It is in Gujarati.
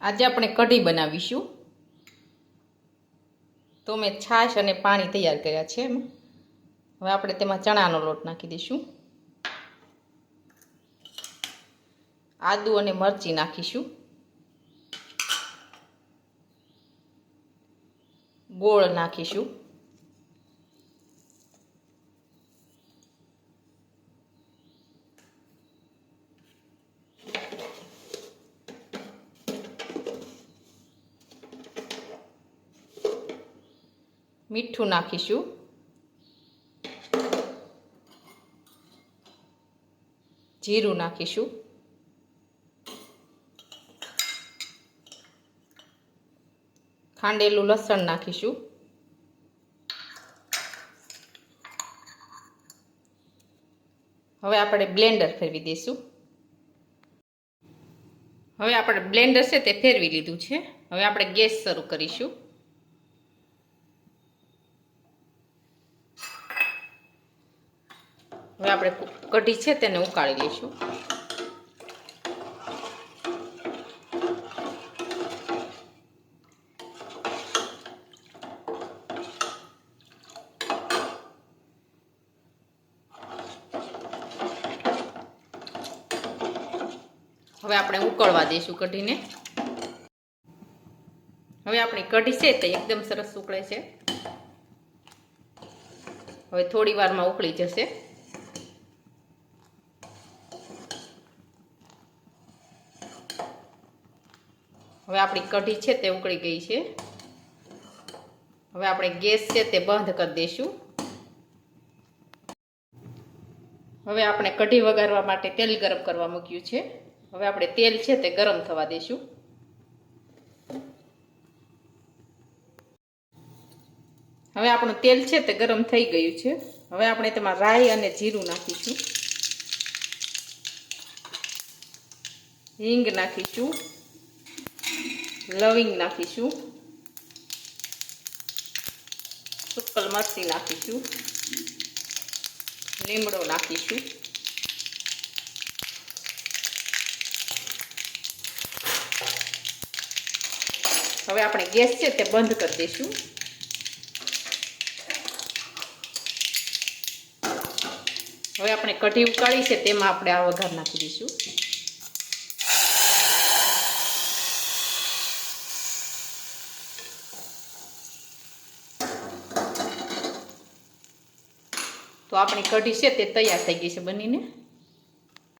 આજે આપણે કઢી બનાવીશું. તો મેં છાશ અને પાણી તૈયાર કર્યા છે હવે આપણે તેમાં ચણાનો લોટ નાખી દઈશું. આદુ અને મરચી નાખીશું. ગોળ નાખીશું. મીઠું નાખીશું. જીરું નાખીશું. ખાંડેલું લસણ નાખીશું. હવે આપણે બ્લેન્ડર ફેરવી દઈશું. હવે આપણે બ્લેન્ડર છે તે ફેરવી લીધું છે. હવે આપણે ગેસ શરૂ કરીશું. હવે આપણે કઢી છે તેને ઉકાળી લઈશું. હવે આપણે ઉકળવા દઈશું કઢીને. હવે આપણી કઢી છે તે એકદમ સરસ ઉકળે છે. હવે થોડી વારમાં ઉકળી જશે. હવે આપણી કઢી છે તે ઉકળી ગઈ છે. હવે આપણે ગેસ છે તે બંધ કરી દઈશું. હવે આપણે કઢી વઘારવા માટે તેલ ગરમ કરવા મૂક્યું છે. હવે આપણે તેલ છે તે ગરમ થવા દઈશું. હવે આપણું તેલ છે તે ગરમ થઈ ગયું છે. હવે આપણે તેમાં રાઈ અને જીરું નાખીશું. હિંગ નાખીશું. લવિંગ નાખીશું સુકલ મરચી નાખીશું લીમડો નાખીશું હવે આપણે ગેસ છે તે બંધ કરી દઈશું. હવે આપણે કઢી ઉકાળી છે તેમાં આપણે આ વઘાર નાખી દઈશું. તો આપણી કઢી છે તે તૈયાર થઈ ગઈ છે બનીને.